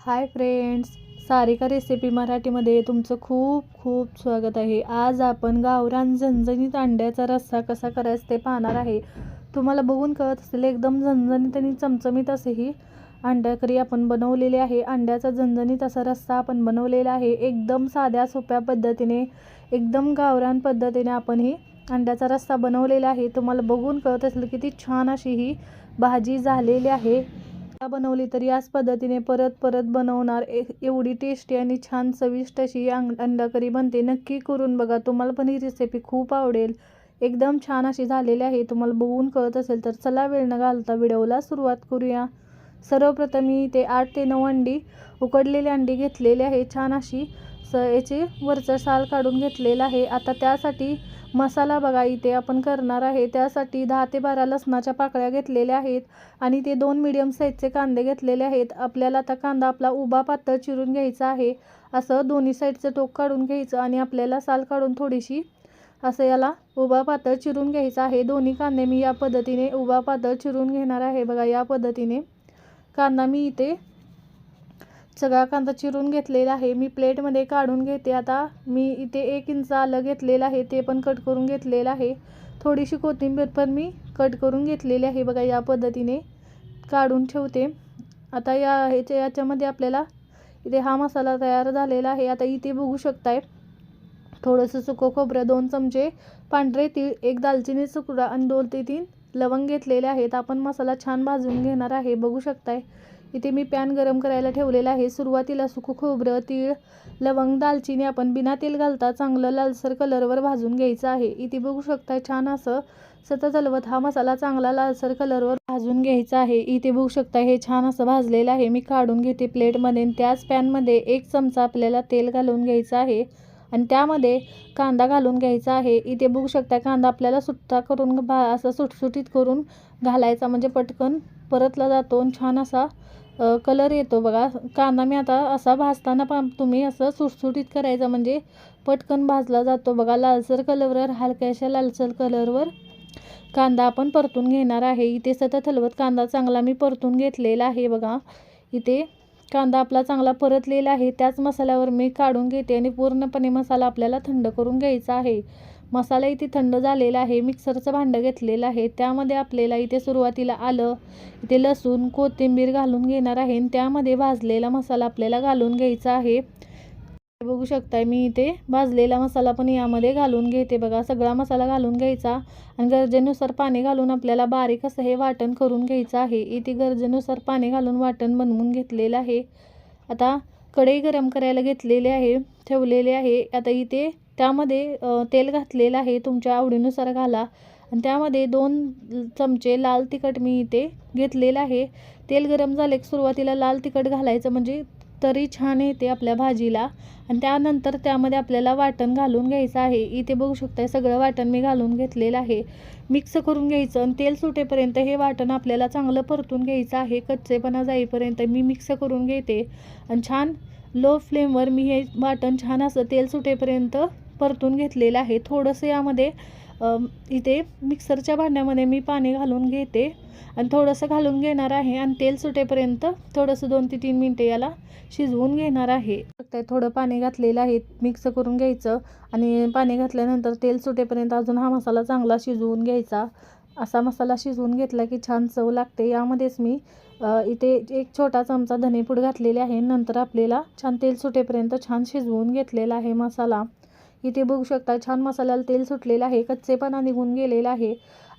Hi friends Sarika recipe मराठीमध्ये तुमचं खूप खूप स्वागत आहे. आज आपण गावरान झणझणीत अंड्याचा रस्सा कसा करायचा ते पाहणार आहे. तुम्हाला बघून कळत असेल एकदम झणझणीत आणि चमचमीत असेही अंड्याकरी आपण बनवलेले आहे. अंड्याचा झणझणीत असा रस्सा आपण बनवलेला आहे. एकदम साध्या सोप्या पद्धतीने एकदम गावरान पद्धतीने आपण ही अंड्याचा रस्सा बनवलेला आहे. तुम्हाला बघून कळत असेल किती छान अशी ही भाजी झालेली आहे. बनवली तर याच पद्धतीने परत परत बनवणार. ए एवढी टेस्टी आणि छान चविष्ट अशी अंग अंडा करी बनते. नक्की करून बघा. तुम्हाला पण ही रेसिपी खूप आवडेल. एकदम छान अशी झालेली आहे. तुम्हाला बघून कळत असेल तर चला वेळ न घालता व्हिडिओला सुरुवात करूया. सर्वप्रथम मी ते आठ ते नऊ अंडी उकडलेली अंडी घेतलेली आहे. छान अशी स याचे वरचं साल काढून घेतलेलं आहे. आता त्यासाठी मसाला बघा इथे आपण करणार आहे. त्यासाठी दहा ते बारा लसणाच्या पाकळ्या घेतलेल्या आहेत आणि ते दोन मिडियम साईजचे कांदे घेतलेले आहेत. आपल्याला आता कांदा आपला उभा पातळ चिरून घ्यायचा आहे. असं दोन्ही साईडचं टोक काढून घ्यायचं आणि आपल्याला साल काढून थोडीशी असं याला उभा पातळ चिरून घ्यायचं आहे. दोन्ही कांदे मी या पद्धतीने उभा पातळ चिरून घेणार आहे. बघा या पद्धतीने कांदा मी इथे सगळा कांदा चिरून घेतलेला आहे. मी प्लेटमध्ये काढून घेते. आता मी इथे एक इंच आलं घेतलेलं आहे. ते पण कट करून घेतलेलं आहे. थोडीशी कोथिंबीर पण मी कट करून घेतलेली आहे. बघा या पद्धतीने काढून ठेवते. आता या ह्याच्या याच्यामध्ये आपल्याला इथे हा मसाला तयार झालेला आहे. आता इथे बघू शकताय. थोडंसं सुकं खोबरं दोन चमचे पांढरे तीळ एक दालचिनी तुकडा आणि दोन ते तीन लवंग घेतलेले आहेत. आपण मसाला छान भाजून घेणार आहे. बघू शकताय. इथे मी पॅन गरम करायला ठेवलेला आहे. सुरुवातीला सुकं खोबरं तीळ लवंग दालचिनी आपण बिना तेल घालता चांगलं लालसर कलरवर भाजून घ्यायचं आहे. इथे बघू शकता छान असं सतत हलवत हा मसाला चांगला लालसर कलरवर भाजून घ्यायचा आहे. इथे बघू शकता हे छान असं भाजलेलं आहे. मी काढून घेते प्लेटमध्ये त्याच पॅनमध्ये एक चमचा आपल्याला तेल घालून घ्यायचं आहे. आणि त्यामध्ये कांदा घालून घ्यायचा आहे. इथे बघू शकता कांदा आपल्याला सुट्टा करून भा असं सुटसुटीत करून घालायचा. म्हणजे पटकन परतला जातो आणि छान असा कलर येतो बघा. कांदा मी आता असा भाजताना पा तुम्ही असं सुटसुटीत करायचा. म्हणजे पटकन भाजला जातो बघा. लालसर कलरवर हलक्याशा लालसर कलरवर कांदा आपण परतून घेणार आहे. इथे सतत हलवत कांदा चांगला मी परतून घेतलेला आहे बघा. इथे कांदा आपला चांगला परतलेला आहे त्याच मसाल्यावर मी काढून घेते आणि पूर्णपणे मसाला आपल्याला थंड करून घ्यायचा आहे. मसाला इथे थंड झालेला आहे मिक्सरचं भांडं घेतलेलं आहे त्यामध्ये आपल्याला इथे सुरुवातीला आलं इथे लसूण कोथिंबीर घालून घेणार आहे आणि त्यामध्ये भाजलेला मसाला आपल्याला घालून घ्यायचा आहे. बघू शकताय मी इथे. भाजलेला मसाला पण यामध्ये घालून घेते बघा. सगळा मसाला घालून घ्यायचा आणि गरजेनुसार पाणी घालून आपल्याला बारीक असं हे वाटण करून घ्यायचं आहे. इथे गरजेनुसार पाणी घालून वाटण बनवून घेतलेलं आहे. आता कढई गरम करायला घेतलेले आहे ठेवलेले आहे. आता इथे त्यामध्ये तेल घातलेलं आहे तुमच्या आवडीनुसार घाला. आणि त्यामध्ये दोन चमचे लाल तिखट मी इथे घेतलेलं आहे. तेल गरम झाले सुरुवातीला लाल तिखट घालायचं म्हणजे तरी छान येते आपल्या भाजीला. आणि त्यानंतर त्यामध्ये आपल्याला वाटण घालून घ्यायचं आहे. इथे बघू शकताय सगळं वाटण मी घालून घेतलेलं आहे. मिक्स करून घ्यायचं आणि तेल सुटेपर्यंत हे वाटण आपल्याला चांगलं परतून घ्यायचं आहे. कच्चेपणा जाईपर्यंत मी मिक्स करून घेते. आणि छान लो फ्लेमवर मी हे वाटण छान असं तेल सुटेपर्यंत परतून घेतलेलं आहे. थोडंसं यामध्ये इथे मिक्सरच्या भांड्यामध्ये मी पाणी घालून घेते आणि थोडंसं घालून घेणार आहे आणि तेल सुटेपर्यंत थोडंसं दोन ते तीन मिनटे याला शिजवून घेणार आहे. थोडं पाणी घातलेलं आहे मिक्स करून घ्यायचं आणि पाणी घातल्यानंतर तेल सुटेपर्यंत अजून हा मसाला चांगला शिजवून घ्यायचा. असा मसाला शिजवून घेतला की छान चव लागते. यामध्येच मी इथे एक छोटा चमचा धनेपूड घातलेले आहे. नंतर आपल्याला छान तेल सुटेपर्यंत छान शिजवून घेतलेला आहे मसाला. इथे बघू शकता छान मसाल्याला तेल सुटलेलं आहे कच्चेपणा निघून गेलेला आहे.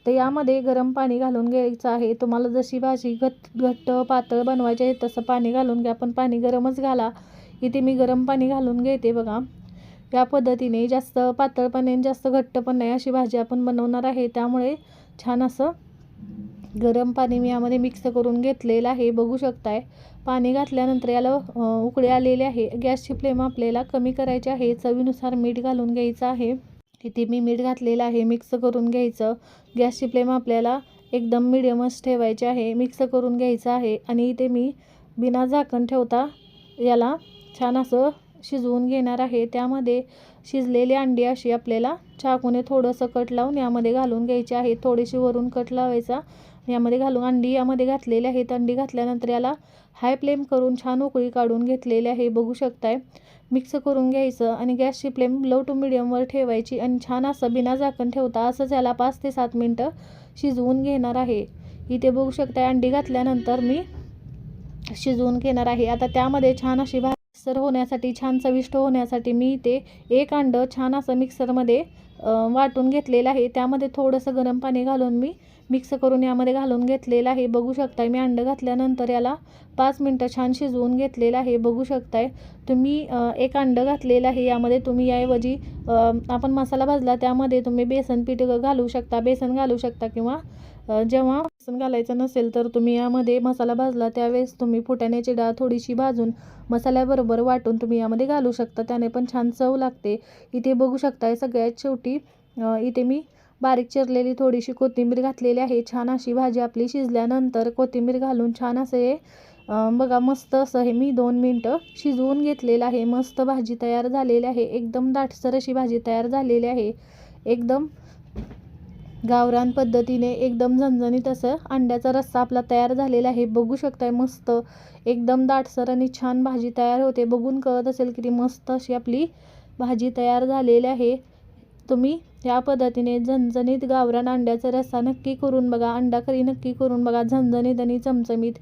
तर यामध्ये गरम पाणी घालून घ्यायचं आहे. तुम्हाला जशी भाजी घट घट्ट पातळ बनवायची आहे तसं पाणी घालून घ्या. पण पाणी गरमच घाला. इथे मी गरम पाणी घालून घेते बघा. या पद्धतीने जास्त पातळ पण नाही जास्त घट्ट पण नाही अशी भाजी आपण बनवणार आहे. त्यामुळे छान असं गरम पाणी मी यामध्ये मिक्स करून घेतलेलं आहे. बघू शकताय. पाणी घातल्यानंतर याला उकळे आलेले आहे. गॅसची फ्लेम आपल्याला कमी करायची आहे. चवीनुसार मीठ घालून घ्यायचं आहे. इथे मी मीठ घातलेलं आहे. मिक्स करून घ्यायचं. गॅसची फ्लेम आपल्याला एकदम मिडियमच ठेवायची आहे. मिक्स करून घ्यायचं आहे. आणि इथे मी बिना झाकण ठेवता याला छान असं शिजवून घेणार आहे. त्यामध्ये शिजलेली अंडी अशी आपल्याला चाकूने थोडंसं कट लावून यामध्ये घालून घ्यायची आहे. थोडीशी वरून कट लावायचा. यामध्ये घालून अंडी यामध्ये घातलेले आहेत. अंडी घातल्यानंतर याला हाय फ्लेम करून छान उकळी काढून घेतलेले आहे. बघू शकताय. मिक्स करून घ्यायचं आणि गॅसची फ्लेम लो टू मिडियमवर ठेवायची आणि छान असं बिना झाकण ठेवता असंच याला पाच ते सात मिनटं शिजवून घेणार आहे. इथे बघू शकताय अंडी घातल्यानंतर मी शिजवून घेणार आहे. आता त्यामध्ये छान अशी मिक्सर होण्यासाठी छान चविष्ट होण्यासाठी मी इथे एक अंडं छान असं मिक्सरमध्ये वाटून घेतलेलं आहे. त्यामध्ये थोडंसं गरम पाणी घालून मी मिक्स करून यामध्ये घालून घेतलेलं आहे. बघू शकताय मी अंडं घातल्यानंतर याला पाच मिनटं छान शिजवून घेतलेलं आहे. बघू शकताय तुम्ही एक अंडं घातलेलं आहे. यामध्ये तुम्ही याऐवजी आपण मसाला भाजला त्यामध्ये तुम्ही बेसन पीठ घालू शकता. बेसन घालू शकता किंवा जेव्हा बेसन घालायचं नसेल तर तुम्ही यामध्ये मसाला भाजला त्यावेळेस तुम्ही फुटाण्याची डाळ थोडीशी भाजून मसाल्याबरोबर वाटून तुम्ही यामध्ये घालू शकता. त्याने पण छान चव लागते. इथे बघू शकताय सगळ्यात शेवटी इथे मी बारीक चिरलेली थोडीशी कोथिंबीर घातलेली आहे. छान अशी भाजी आपली शिजल्यानंतर कोथिंबीर घालून छान असे हे बघा मस्त असं हे मी दोन मिनटं शिजवून घेतलेलं आहे. मस्त भाजी तयार झालेली आहे. एकदम दाटसर अशी भाजी तयार झालेली आहे. एकदम गावरान पद्धतीने एकदम झणझणीत असं अंड्याचा रस्सा आपला तयार झालेला आहे. बघू शकताय मस्त एकदम दाटसर आणि छान भाजी तयार होते. बघून कळत असेल किती मस्त अशी आपली भाजी तयार झालेली आहे. तुम्ही या पद्धतीने झणझणीत गावरान अंड्याचा रस्सा नक्की करून बघा अंडा करी नक्की करून बघा झणझणीत आणि चमचमीत.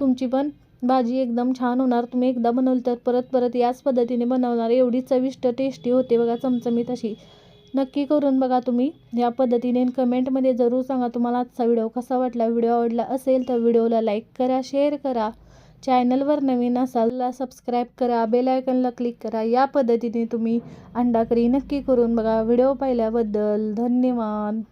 तुमची पण भाजी एकदम छान होणार. तुम्ही एकदा बनवली तर परत परत याच पद्धतीने बनवणार. एवढी चविष्ट टेस्टी होते बघा चमचमीत अशी. नक्की करून बघा तुम्ही. या पद्धतीने कमेंटमध्ये जरूर सांगा तुम्हाला आजचा व्हिडिओ कसा वाटला. व्हिडिओ आवडला असेल तर व्हिडिओला लाईक करा शेअर करा. चॅनलवर नवीन असाल सबस्क्राईब करा बेलायकनला क्लिक करा. या पद्धतीने तुम्ही अंडाकरी नक्की करून बघा. व्हिडिओ पाहिल्याबद्दल धन्यवाद.